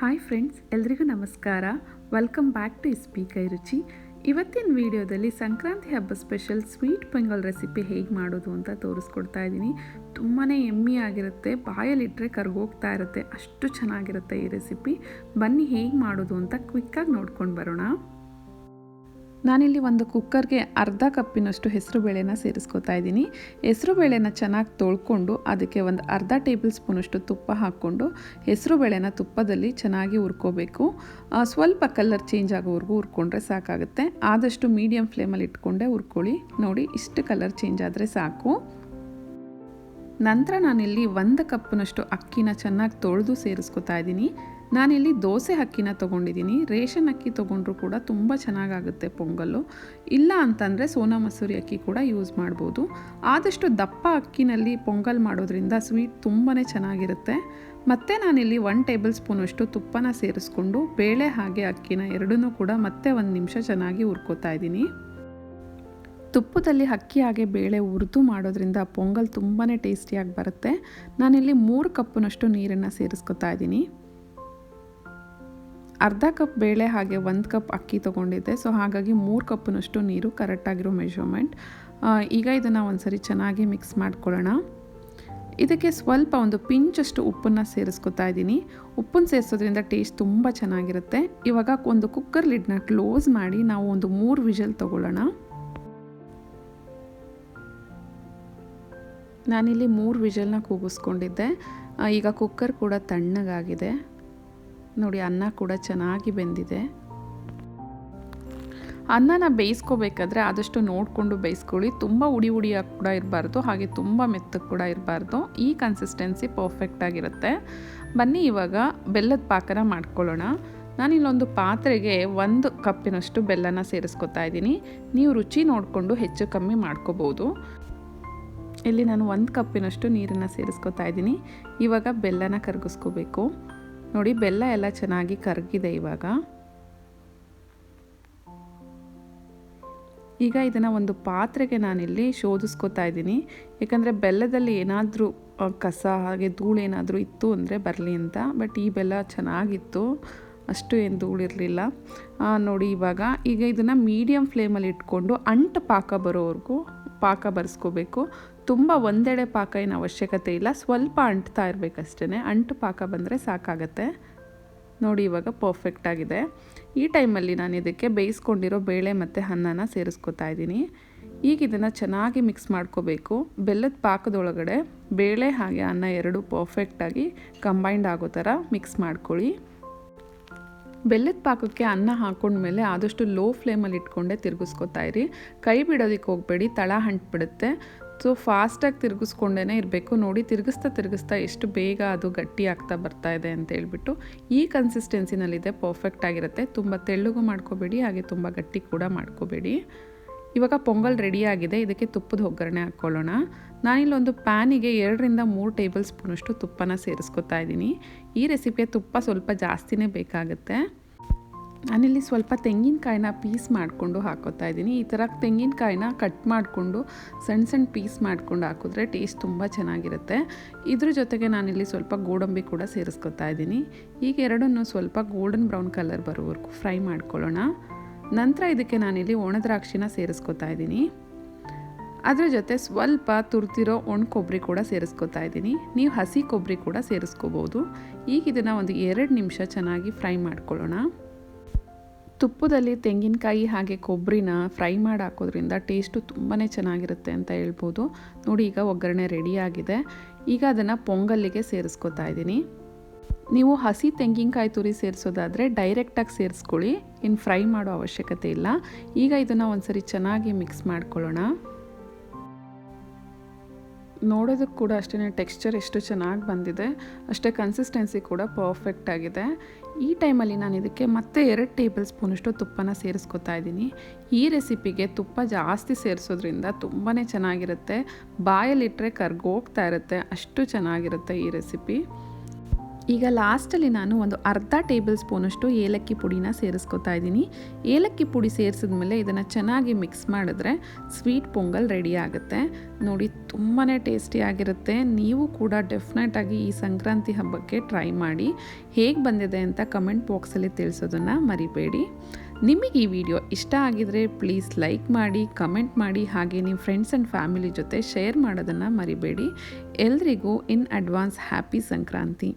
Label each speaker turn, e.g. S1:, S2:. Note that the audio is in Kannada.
S1: ಹಾಯ್ ಫ್ರೆಂಡ್ಸ್ ಎಲ್ರಿಗೂ ನಮಸ್ಕಾರ. ವೆಲ್ಕಮ್ ಬ್ಯಾಕ್ ಟು ಸ್ಪೀಕೈ ರುಚಿ ಇವತ್ತಿನ ವಿಡಿಯೋದಲ್ಲಿ ಸಂಕ್ರಾಂತಿ ಹಬ್ಬ ಸ್ಪೆಷಲ್ ಸ್ವೀಟ್ ಪೊಂಗಲ್ ರೆಸಿಪಿ ಹೇಗೆ ಮಾಡೋದು ಅಂತ ತೋರಿಸ್ಕೊಡ್ತಾ ಇದ್ದೀನಿ. ತುಂಬಾ ಎಮ್ಮಿ ಆಗಿರುತ್ತೆ ಬಾಯಲ್ಲಿಟ್ಟರೆ ಕರ್ಗೋಗ್ತಾ ಇರುತ್ತೆ, ಅಷ್ಟು ಚೆನ್ನಾಗಿರುತ್ತೆ ಈ ರೆಸಿಪಿ ಬನ್ನಿ ಹೇಗೆ ಮಾಡೋದು ಅಂತ ಕ್ವಿಕ್ಕಾಗಿ ನೋಡ್ಕೊಂಡು ಬರೋಣ. ನಾನಿಲ್ಲಿ ಒಂದು ಕುಕ್ಕರ್ಗೆ ಅರ್ಧ ಕಪ್ಪಿನಷ್ಟು ಹೆಸರು ಬೇಳೆನ ಸೇರಿಸ್ಕೊತಾ ಇದ್ದೀನಿ. ಹೆಸರು ಬೇಳೆನ ಚೆನ್ನಾಗಿ ತೊಳ್ಕೊಂಡು ಅದಕ್ಕೆ ಒಂದು ಅರ್ಧ ಟೇಬಲ್ ಸ್ಪೂನಷ್ಟು ತುಪ್ಪ ಹಾಕ್ಕೊಂಡು ಹೆಸರು ಬೇಳೆನ ತುಪ್ಪದಲ್ಲಿ ಚೆನ್ನಾಗಿ ಹುರ್ಕೋಬೇಕು. ಸ್ವಲ್ಪ ಕಲರ್ ಚೇಂಜ್ ಆಗೋವರೆಗೂ ಹುರ್ಕೊಂಡ್ರೆ ಸಾಕಾಗುತ್ತೆ. ಆದಷ್ಟು ಮೀಡಿಯಮ್ ಫ್ಲೇಮಲ್ಲಿ ಇಟ್ಕೊಂಡೆ ಹುರ್ಕೊಳ್ಳಿ. ನೋಡಿ, ಇಷ್ಟು ಕಲರ್ ಚೇಂಜ್ ಆದರೆ ಸಾಕು. ನಂತರ ನಾನಿಲ್ಲಿ ಒಂದು ಕಪ್ಪಿನಷ್ಟು ಅಕ್ಕಿನ ಚೆನ್ನಾಗಿ ತೊಳೆದು ಸೇರಿಸ್ಕೊತಾ ಇದ್ದೀನಿ. ನಾನಿಲ್ಲಿ ದೋಸೆ ಅಕ್ಕಿನ ತೊಗೊಂಡಿದ್ದೀನಿ. ರೇಷನ್ ಅಕ್ಕಿ ತೊಗೊಂಡ್ರು ಕೂಡ ತುಂಬ ಚೆನ್ನಾಗಾಗುತ್ತೆ ಪೊಂಗಲ್ಲು. ಇಲ್ಲ ಅಂತಂದರೆ ಸೋನಾ ಮಸೂರಿ ಅಕ್ಕಿ ಕೂಡ ಯೂಸ್ ಮಾಡ್ಬೋದು. ಆದಷ್ಟು ದಪ್ಪ ಅಕ್ಕಿನಲ್ಲಿ ಪೊಂಗಲ್ ಮಾಡೋದ್ರಿಂದ ಸ್ವೀಟ್ ತುಂಬಾ ಚೆನ್ನಾಗಿರುತ್ತೆ. ಮತ್ತು ನಾನಿಲ್ಲಿ ಒನ್ ಟೇಬಲ್ ಸ್ಪೂನಷ್ಟು ತುಪ್ಪನ ಸೇರಿಸ್ಕೊಂಡು ಬೇಳೆ ಹಾಗೆ ಅಕ್ಕಿನ ಎರಡನ್ನೂ ಕೂಡ ಮತ್ತೆ ಒಂದು ನಿಮಿಷ ಚೆನ್ನಾಗಿ ಹುರ್ಕೋತಾ ಇದ್ದೀನಿ. ತುಪ್ಪದಲ್ಲಿ ಅಕ್ಕಿ ಹಾಗೆ ಬೇಳೆ ಉರಿದು ಮಾಡೋದ್ರಿಂದ ಪೊಂಗಲ್ ತುಂಬಾ ಟೇಸ್ಟಿಯಾಗಿ ಬರುತ್ತೆ. ನಾನಿಲ್ಲಿ ಮೂರು ಕಪ್ಪಿನಷ್ಟು ನೀರನ್ನು ಸೇರಿಸ್ಕೊತಾ ಇದ್ದೀನಿ. ಅರ್ಧ ಕಪ್ ಬೇಳೆ ಹಾಗೆ ಒಂದು ಕಪ್ ಅಕ್ಕಿ ತೊಗೊಂಡಿದ್ದೆ. ಸೊ ಹಾಗಾಗಿ ಮೂರು ಕಪ್ನಷ್ಟು ನೀರು ಕರೆಕ್ಟಾಗಿರೋ ಮೆಷರ್ಮೆಂಟ್ ಈಗ ಇದನ್ನು ಒಂದ್ಸರಿ ಚೆನ್ನಾಗಿ ಮಿಕ್ಸ್ ಮಾಡ್ಕೊಳ್ಳೋಣ. ಇದಕ್ಕೆ ಸ್ವಲ್ಪ ಒಂದು ಪಿಂಚಷ್ಟು ಉಪ್ಪನ್ನು ಸೇರಿಸ್ಕೊತಾ ಇದ್ದೀನಿ. ಉಪ್ಪನ್ನು ಸೇರಿಸೋದ್ರಿಂದ ಟೇಸ್ಟ್ ತುಂಬ ಚೆನ್ನಾಗಿರುತ್ತೆ. ಇವಾಗ ಒಂದು ಕುಕ್ಕರ್ ಲಿಡ್ನ ಕ್ಲೋಸ್ ಮಾಡಿ ನಾವು ಒಂದು ಮೂರು ವಿಷಲ್ ತೊಗೊಳ್ಳೋಣ. ನಾನಿಲ್ಲಿ ಮೂರು ವಿಷಲ್ನ ಕೂಗಿಸ್ಕೊಂಡಿದ್ದೆ. ಈಗ ಕುಕ್ಕರ್ ಕೂಡ ತಣ್ಣಗಾಗಿದೆ. ನೋಡಿ ಅನ್ನ ಕೂಡ ಚೆನ್ನಾಗಿ ಬೆಂದಿದೆ. ಅನ್ನನ ಬೇಯಿಸ್ಕೋಬೇಕಾದ್ರೆ ಆದಷ್ಟು ನೋಡಿಕೊಂಡು ಬೇಯಿಸ್ಕೊಳ್ಳಿ. ತುಂಬ ಉಡಿ ಉಡಿಯಾಗಿ ಕೂಡ ಇರಬಾರ್ದು, ಹಾಗೆ ತುಂಬ ಮೆತ್ತಗೆ ಕೂಡ ಇರಬಾರ್ದು. ಈ ಕನ್ಸಿಸ್ಟೆನ್ಸಿ ಪರ್ಫೆಕ್ಟ್ ಆಗಿರುತ್ತೆ. ಬನ್ನಿ ಇವಾಗ ಬೆಲ್ಲದ ಪಾಕನ ಮಾಡ್ಕೊಳ್ಳೋಣ. ನಾನಿಲ್ಲೊಂದು ಪಾತ್ರೆಗೆ ಒಂದು ಕಪ್ಪಿನಷ್ಟು ಬೆಲ್ಲನ ಸೇರಿಸ್ಕೊತಾ ಇದ್ದೀನಿ. ನೀವು ರುಚಿ ನೋಡಿಕೊಂಡು ಹೆಚ್ಚು ಕಮ್ಮಿ ಮಾಡ್ಕೋಬೋದು. ಇಲ್ಲಿ ನಾನು ಒಂದು ಕಪ್ಪಿನಷ್ಟು ನೀರನ್ನು ಸೇರಿಸ್ಕೊತಾ ಇದ್ದೀನಿ. ಇವಾಗ ಬೆಲ್ಲನ ಕರಗಿಸ್ಕೋಬೇಕು. ನೋಡಿ, ಬೆಲ್ಲ ಎಲ್ಲ ಚೆನ್ನಾಗಿ ಕರಗಿದೆ ಇವಾಗ. ಈಗ ಇದನ್ನು ಒಂದು ಪಾತ್ರೆಗೆ ನಾನಿಲ್ಲಿ ಶೋಧಿಸ್ಕೊತಾ ಇದ್ದೀನಿ. ಯಾಕಂದರೆ ಬೆಲ್ಲದಲ್ಲಿ ಏನಾದರೂ ಕಸ ಹಾಗೆ ಧೂಳು ಏನಾದರೂ ಇತ್ತು ಅಂದರೆ ಬರಲಿ ಅಂತ, ಬಟ್ ಈ ಬೆಲ್ಲ ಚೆನ್ನಾಗಿತ್ತು. ಅಷ್ಟು ಏನು ಧೂಳಿರಲಿಲ್ಲ ನೋಡಿ ಇವಾಗ ಈಗ ಇದನ್ನು ಮೀಡಿಯಮ್ ಫ್ಲೇಮಲ್ಲಿ ಇಟ್ಕೊಂಡು ಅಂಟು ಪಾಕ ಬರೋವರೆಗೂ ಪಾಕ ಬರೆಸ್ಕೋಬೇಕು. ತುಂಬ ಒಂದೆಡೆ ಪಾಕ ಏನು ಅವಶ್ಯಕತೆ ಇಲ್ಲ. ಸ್ವಲ್ಪ ಅಂಟ್ತಾ ಇರಬೇಕಷ್ಟೇ ಅಂಟು ಪಾಕ ಬಂದರೆ ಸಾಕಾಗತ್ತೆ. ನೋಡಿ ಇವಾಗ ಪರ್ಫೆಕ್ಟ್ ಆಗಿದೆ. ಈ ಟೈಮಲ್ಲಿ ನಾನು ಇದಕ್ಕೆ ಬೇಯಿಸ್ಕೊಂಡಿರೋ ಬೇಳೆ ಮತ್ತು ಅನ್ನನ ಸೇರಿಸ್ಕೊತಾ ಇದ್ದೀನಿ. ಈಗ ಇದನ್ನು ಚೆನ್ನಾಗಿ ಮಿಕ್ಸ್ ಮಾಡ್ಕೋಬೇಕು. ಬೆಲ್ಲದ ಪಾಕದೊಳಗಡೆ ಬೇಳೆ ಹಾಗೆ ಅನ್ನ ಎರಡು ಪರ್ಫೆಕ್ಟಾಗಿ ಕಂಬೈಂಡ್ ಆಗೋ ಥರ ಮಿಕ್ಸ್ ಮಾಡ್ಕೊಳ್ಳಿ. ಬೆಲ್ಲದ ಪಾಕಕ್ಕೆ ಅನ್ನ ಹಾಕೊಂಡ್ಮೇಲೆ ಆದಷ್ಟು ಲೋ ಫ್ಲೇಮಲ್ಲಿ ಇಟ್ಕೊಂಡೆ ತಿರುಗಿಸ್ಕೊತಾ ಇರಿ. ಕೈ ಬಿಡೋದಕ್ಕೆ ಹೋಗಬೇಡಿ, ತಳ ಅಂಟ್ಬಿಡುತ್ತೆ ಸೊ, ಫಾಸ್ಟಾಗಿ ತಿರುಗಿಸ್ಕೊಂಡೇ ಇರಬೇಕು. ನೋಡಿ, ತಿರುಗಿಸ್ತಾ ತಿರುಗಿಸ್ತಾ ಎಷ್ಟು ಬೇಗ ಅದು ಗಟ್ಟಿ ಆಗ್ತಾ ಬರ್ತಾ ಇದೆ ಅಂತ ಹೇಳ್ಬಿಟ್ಟು ಈ ಕನ್ಸಿಸ್ಟೆನ್ಸಿನಲ್ಲಿದೆ ಪರ್ಫೆಕ್ಟ್ ಆಗಿರುತ್ತೆ. ತುಂಬ ತೆಳ್ಳಗೂ ಮಾಡ್ಕೋಬೇಡಿ, ಹಾಗೆ ತುಂಬ ಗಟ್ಟಿ ಕೂಡ ಮಾಡ್ಕೋಬೇಡಿ. ಇವಾಗ ಪೊಂಗಲ್ ರೆಡಿಯಾಗಿದೆ ಇದಕ್ಕೆ ತುಪ್ಪದ ಒಗ್ಗರಣೆ ಹಾಕ್ಕೊಳ್ಳೋಣ ನಾನಿಲ್ಲೊಂದು ಪ್ಯಾನಿಗೆ ಎರಡರಿಂದ ಮೂರು ಟೇಬಲ್ ಸ್ಪೂನಷ್ಟು ತುಪ್ಪನ ಸೇರಿಸ್ಕೊತಾ ಇದ್ದೀನಿ. ಈ ರೆಸಿಪಿಗೆ ತುಪ್ಪ ಸ್ವಲ್ಪ ಜಾಸ್ತಿನೇ ಬೇಕಾಗುತ್ತೆ. ನಾನಿಲ್ಲಿ ಸ್ವಲ್ಪ ತೆಂಗಿನಕಾಯಿನ ಪೀಸ್ ಮಾಡಿಕೊಂಡು ಹಾಕೋತಾ ಇದ್ದೀನಿ. ಈ ಥರ ತೆಂಗಿನಕಾಯಿನ ಕಟ್ ಮಾಡಿಕೊಂಡು ಸಣ್ಣ ಸಣ್ಣ ಪೀಸ್ ಮಾಡಿಕೊಂಡು ಹಾಕಿದ್ರೆ ಟೇಸ್ಟ್ ತುಂಬ ಚೆನ್ನಾಗಿರುತ್ತೆ. ಇದ್ರ ಜೊತೆಗೆ ನಾನಿಲ್ಲಿ ಸ್ವಲ್ಪ ಗೋಡಂಬಿ ಕೂಡ ಸೇರಿಸ್ಕೊತಾ ಇದ್ದೀನಿ. ಈಗ ಎರಡನ್ನು ಸ್ವಲ್ಪ ಗೋಲ್ಡನ್ ಬ್ರೌನ್ ಕಲರ್ ಬರೋವರೆಗೂ ಫ್ರೈ ಮಾಡ್ಕೊಳ್ಳೋಣ. ನಂತರ ಇದಕ್ಕೆ ನಾನಿಲ್ಲಿ ಒಣದ್ರಾಕ್ಷಿನ ಸೇರಿಸ್ಕೊತಾ ಇದ್ದೀನಿ. ಅದರ ಜೊತೆ ಸ್ವಲ್ಪ ತುರ್ತಿರೋ ಒಣ ಕೊಬ್ಬರಿ ಕೂಡ ಸೇರಿಸ್ಕೊತಾ ಇದ್ದೀನಿ. ನೀವು ಹಸಿ ಕೊಬ್ಬರಿ ಕೂಡ ಸೇರಿಸ್ಕೋಬೋದು. ಈಗ ಇದನ್ನು ಒಂದು ಎರಡು ನಿಮಿಷ ಚೆನ್ನಾಗಿ ಫ್ರೈ ಮಾಡ್ಕೊಳ್ಳೋಣ. ತುಪ್ಪದಲ್ಲಿ ತೆಂಗಿನಕಾಯಿ ಹಾಗೆ ಕೊಬ್ಬರಿನ ಫ್ರೈ ಮಾಡಿ ಹಾಕೋದ್ರಿಂದ ಟೇಸ್ಟು ತುಂಬಾ ಚೆನ್ನಾಗಿರುತ್ತೆ ಅಂತ ಹೇಳ್ಬೋದು. ನೋಡಿ, ಈಗ ಒಗ್ಗರಣೆ ರೆಡಿಯಾಗಿದೆ ಈಗ ಅದನ್ನು ಪೊಂಗಲ್ಲಿಗೆ ಸೇರಿಸ್ಕೊತಾ ಇದ್ದೀನಿ. ನೀವು ಹಸಿ ತೆಂಗಿನಕಾಯಿ ತುರಿ ಸೇರಿಸೋದಾದರೆ ಡೈರೆಕ್ಟಾಗಿ ಸೇರಿಸ್ಕೊಳ್ಳಿ. ಇನ್ನು ಫ್ರೈ ಮಾಡೋ ಅವಶ್ಯಕತೆ ಇಲ್ಲ. ಈಗ ಇದನ್ನು ಒಂದ್ಸರಿ ಚೆನ್ನಾಗಿ ಮಿಕ್ಸ್ ಮಾಡ್ಕೊಳ್ಳೋಣ. ನೋಡೋದಕ್ಕೆ ಕೂಡ ಅಷ್ಟೇ ಟೆಕ್ಸ್ಚರ್ ಎಷ್ಟು ಚೆನ್ನಾಗಿ ಬಂದಿದೆ. ಅಷ್ಟೇ ಕನ್ಸಿಸ್ಟೆನ್ಸಿ ಕೂಡ ಪರ್ಫೆಕ್ಟ್ ಆಗಿದೆ. ಈ ಟೈಮಲ್ಲಿ ನಾನು ಇದಕ್ಕೆ ಮತ್ತೆ ಎರಡು ಟೇಬಲ್ ಸ್ಪೂನಷ್ಟು ತುಪ್ಪನ ಸೇರಿಸ್ಕೊತಾ ಇದ್ದೀನಿ. ಈ ರೆಸಿಪಿಗೆ ತುಪ್ಪ ಜಾಸ್ತಿ ಸೇರಿಸೋದ್ರಿಂದ ತುಂಬಾ ಚೆನ್ನಾಗಿರುತ್ತೆ. ಬಾಯಲ್ಲಿಟ್ಟರೆ ಕರ್ಗೋಗ್ತಾ ಇರುತ್ತೆ. ಅಷ್ಟು ಚೆನ್ನಾಗಿರುತ್ತೆ ಈ ರೆಸಿಪಿ. ಈಗ ಲಾಸ್ಟಲ್ಲಿ ನಾನು ಒಂದು ಅರ್ಧ ಟೇಬಲ್ ಸ್ಪೂನಷ್ಟು ಏಲಕ್ಕಿ ಪುಡಿನ ಸೇರಿಸ್ಕೊತಾ ಇದ್ದೀನಿ. ಏಲಕ್ಕಿ ಪುಡಿ ಸೇರಿಸಿದ್ಮೇಲೆ ಇದನ್ನು ಚೆನ್ನಾಗಿ ಮಿಕ್ಸ್ ಮಾಡಿದ್ರೆ ಸ್ವೀಟ್ ಪೊಂಗಲ್ ರೆಡಿ ಆಗುತ್ತೆ. ನೋಡಿ ತುಂಬಾ ಟೇಸ್ಟಿಯಾಗಿರುತ್ತೆ ನೀವು ಕೂಡ ಡೆಫಿನೆಟಾಗಿ ಈ ಸಂಕ್ರಾಂತಿ ಹಬ್ಬಕ್ಕೆ ಟ್ರೈ ಮಾಡಿ. ಹೇಗೆ ಬಂದಿದೆ ಅಂತ ಕಮೆಂಟ್ ಬಾಕ್ಸಲ್ಲಿ ತಿಳಿಸೋದನ್ನು ಮರಿಬೇಡಿ. ನಿಮಗೆ ಈ ವಿಡಿಯೋ ಇಷ್ಟ ಆಗಿದರೆ ಪ್ಲೀಸ್ ಲೈಕ್ ಮಾಡಿ, ಕಮೆಂಟ್ ಮಾಡಿ, ಹಾಗೆ ನಿಮ್ಮ ಫ್ರೆಂಡ್ಸ್ ಆ್ಯಂಡ್ ಫ್ಯಾಮಿಲಿ ಜೊತೆ ಶೇರ್ ಮಾಡೋದನ್ನು ಮರಿಬೇಡಿ. ಎಲ್ರಿಗೂ ಇನ್ ಅಡ್ವಾನ್ಸ್ ಹ್ಯಾಪಿ ಸಂಕ್ರಾಂತಿ.